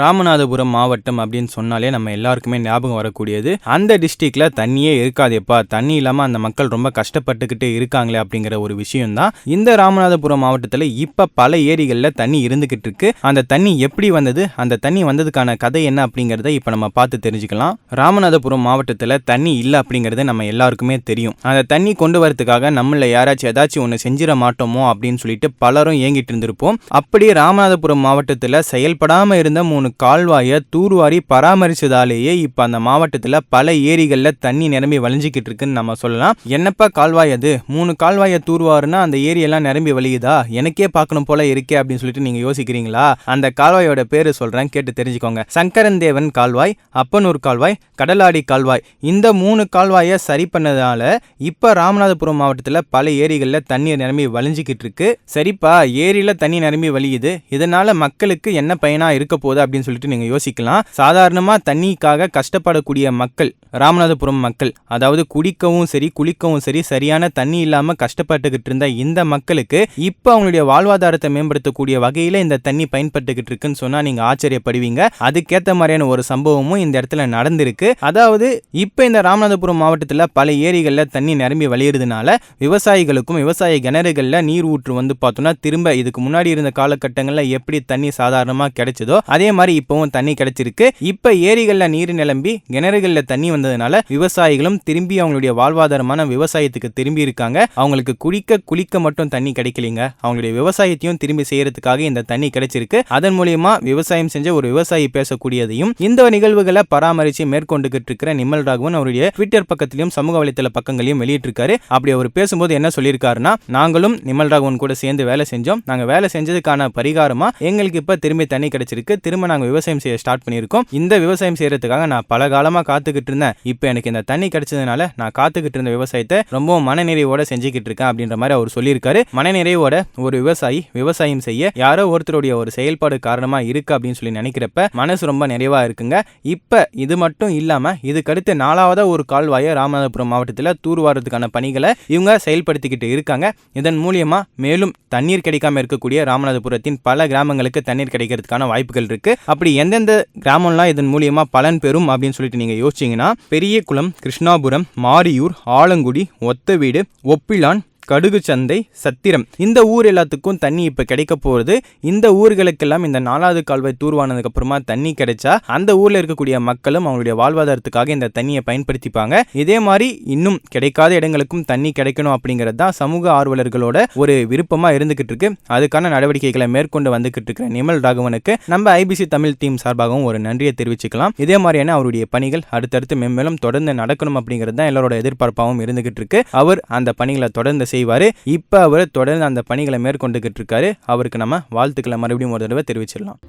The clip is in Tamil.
ராமநாதபுரம் மாவட்டம் அப்படின்னு சொன்னாலே நம்ம எல்லாருக்குமே ஞாபகம் வரக்கூடியது. அந்த டிஸ்ட்ரிக்ட்ல தண்ணியே இருக்காதேப்பா. தண்ணி இல்லாம அந்த மக்கள் ரொம்ப கஷ்டப்பட்டுக்கிட்டு இருக்காங்களே அப்படிங்கிற ஒரு விஷயம் தான் இந்த ராமநாதபுரம் மாவட்டத்தில் இப்ப பல ஏரிகளில் தண்ணி இருந்துகிட்டு இருக்கு. அந்த தண்ணி எப்படி வந்தது? அந்த தண்ணி வந்ததுக்கான கதை என்ன அப்படிங்கிறத இப்ப நம்ம பார்த்து தெரிஞ்சுக்கலாம். ராமநாதபுரம் மாவட்டத்தில் தண்ணி இல்லை அப்படிங்கிறது நம்ம எல்லாருக்குமே தெரியும். அந்த தண்ணி கொண்டு வரதுக்காக நம்மள யாராச்சும் ஏதாச்சும் ஒன்று செஞ்சிட மாட்டோமோ அப்படின்னு சொல்லிட்டு பலரும் ஏங்கிட்டு இருந்திருப்போம். அப்படியே ராமநாதபுரம் மாவட்டத்தில் செயல்படாம இருந்த மூணு கால்வாயை தூர்வாரி பராமரிச்சதாலேயே இப்போ அந்த மாவட்டத்தில் பல ஏரிகளில் தண்ணி நிரம்பி வழிஞ்சிக்கிட்டு இருக்குன்னு நம்ம சொல்லலாம். என்னப்பா கால்வாய் அது? மூணு கால்வாயை தூர்வாருன்னா அந்த ஏரியெல்லாம் நிரம்பி வழியுதா? எனக்கே பார்க்கணும் போல இருக்கே அப்படின்னு சொல்லிட்டு நீங்கள் யோசிக்கிறீங்களா? அந்த கால்வாயோட பேர் சொல்கிறேன் கேட்டு தெரிஞ்சுக்கோங்க. சங்கரன் தேவன் கால்வாய் அப்பனூர் கால்வாய் கடலாடி கால்வாய் இந்த மூணு கால்வாயை சரி பண்ணதால இப்போ ராமநாதபுரம் மாவட்டத்தில் பல ஏரிகளில் தண்ணீர் நிரம்பி வளைஞ்சிக்கிட்டு இருக்கு. சரிப்பா ஏரியில் தண்ணி நிரம்பி வழியுது. இதனால மக்களுக்கு என்ன பயனாக இருக்க போகுது அப்படின்னு சொல்லிட்டு நீங்க யோசிக்கலாம். சாதாரணமா தண்ணிக்காக கஷ்டப்படக்கூடிய மக்கள் ராமநாதபுரம் மக்கள் அதாவது குடிக்கவும் சரி குளிக்கவும் சரி சரியான தண்ணி இல்லாம கஷ்டப்பட்டுக்கிட்டு இருந்த இந்த மக்களுக்கு இப்ப அவங்களுடைய வாழ்வாதாரத்தை மேம்படுத்தக்கூடிய வகையில இந்த தண்ணி பயன்பட்டுக்கிட்டு இருக்குன்னு சொன்னா நீங்க ஆச்சரியப்படுவீங்க. அதுக்கேத்த மாதிரியான ஒரு சம்பவமும் இந்த இடத்துல நடந்திருக்கு. அதாவது இப்ப இந்த ராமநாதபுரம் மாவட்டத்துல பல ஏரிகள்ல தண்ணி நிரம்பி வழியிறதுனால விவசாயிகளுக்கும் விவசாய கிணறுகள்ல நீர் ஊற்று வந்து பார்த்தோம்னா திரும்ப இதுக்கு முன்னாடி இருந்த காலகட்டங்கள்ல எப்படி தண்ணி சாதாரணமா கிடைச்சதோ அதே மாதிரி இப்போவும் தண்ணி கிடைச்சிருக்கு. இப்ப ஏரிகள்ல நீர் நிலம்பி கிணறுகள்ல தண்ணி வந்ததுனால விவசாயிகளும் திரும்பி அவங்களுடைய வாழ்வாதாரமான விவசாயத்துக்கு திரும்பி இருக்காங்க. அவங்களுக்கு குடிக்க குளிக்க மட்டும் தண்ணி கிடைக்கலீங்க. அவங்களுடைய விவசாயத்தையும் திரும்பி செய்யறதுக்காக இந்த தண்ணி கிடைச்சிருக்கு. அதன் மூலியமா விவசாயம் செஞ்ச ஒரு விவசாயி பேசக்கூடியதையும் இந்த நிகழ்வுகளை பராமரிச்சு மேற்கொண்டுகிட்டு இருக்கிற நிமல் ராகவன் அவருடைய ட்விட்டர் பக்கத்திலும் சமூக வலைத்தள பக்கங்களையும் வெளியிட்டிருக்காரு. அப்படி அவர் பேசும்போது என்ன சொல்லியிருக்காருன்னா நாங்களும் நிமல் ராகவன் கூட சேர்ந்து வேலை செஞ்சோம். நாங்க வேலை செஞ்சதுக்கான பரிகாரமா எங்களுக்கு இப்ப திரும்பி தண்ணி கிடைச்சிருக்கு. திரும்ப நாங்கள் விவசாயம் செய்ய ஸ்டார்ட் பண்ணியிருக்கோம். இந்த விவசாயம் செய்யறதுக்காக நான் பல காலமாக காத்துக்கிட்டு இருந்தேன். இப்போ எனக்கு இந்த தண்ணி கிடைச்சதுனால நான் காத்துக்கிட்டு இருந்த விவசாயத்தை ரொம்பவும் மனநிறைவோட செஞ்சுக்கிட்டு இருக்கேன் அப்படின்ற மாதிரி அவர் சொல்லியிருக்காரு. மனநிறைவோட ஒரு விவசாயி விவசாயம் செய்ய யாரோ ஒருத்தருடைய ஒரு செயல்பாடு காரணமாக இருக்கு அப்படின்னு சொல்லி நினைக்கிறப்ப மனசு ரொம்ப நிறைவாக இருக்குங்க. இப்போ இது மட்டும் இல்லாமல் இதுக்கடுத்து நாலாவதாக ஒரு கால்வாயை ராமநாதபுரம் மாவட்டத்தில் தூர்வாரத்துக்கான பணிகளை இவங்க செயல்படுத்திக்கிட்டு இருக்காங்க. இதன் மூலியமாக மேலும் தண்ணீர் கிடைக்காம இருக்கக்கூடிய ராமநாதபுரத்தின் பல கிராமங்களுக்கு தண்ணீர் கிடைக்கிறதுக்கான வாய்ப்புகள் இருக்கு. அப்படி எந்தெந்த கிராமம்லாம் இதன் மூலியமாக பலன் பெறும் அப்படின்னு சொல்லிட்டு நீங்கள் யோசிச்சீங்கன்னா பெரியகுளம் கிருஷ்ணாபுரம் மாரியூர் ஆலங்குடி ஒத்தவீடு ஒப்பிலான் கடுகு சந்தை சத்திரம். இந்த ஊர் எல்லாத்துக்கும் தண்ணி இப்போ கிடைக்க போகிறது இந்த ஊர்களுக்கெல்லாம் இந்த நாலாவது கால்வாய் தூர்வானதுக்கு அப்புறமா தண்ணி கிடைச்சா அந்த ஊரில் இருக்கக்கூடிய மக்களும் அவங்களுடைய வாழ்வாதாரத்துக்காக இந்த தண்ணியை பயன்படுத்திப்பாங்க. இதே மாதிரி இன்னும் கிடைக்காத இடங்களுக்கும் தண்ணி கிடைக்கணும் அப்படிங்கிறது தான் சமூக ஆர்வலர்களோட ஒரு விருப்பமாக இருந்துகிட்டு இருக்கு. அதுக்கான நடவடிக்கைகளை மேற்கொண்டு வந்துகிட்டு இருக்கிற நிமல் ராகவனுக்கு நம்ம ஐபிசி தமிழ் டீம் சார்பாகவும் ஒரு நன்றியை தெரிவிச்சுக்கலாம். இதே மாதிரியான அவருடைய பணிகள் அடுத்தடுத்து மென்மேலும் தொடர்ந்து நடக்கணும் அப்படிங்கிறது தான் எல்லாரோட எதிர்பார்ப்பாகவும் இருந்துகிட்டு இருக்கு. அவர் அந்த பணிகளை தொடர்ந்து செய்வார். இப்போ அவர் தொடர்ந்து அந்த பணிகளை மேற்கொண்டுகிட்டு இருக்காரு. அவருக்கு நம்ம வாழ்த்துக்களை மறுபடியும் ஒரு தடவை தெரிவிச்சிடலாம்.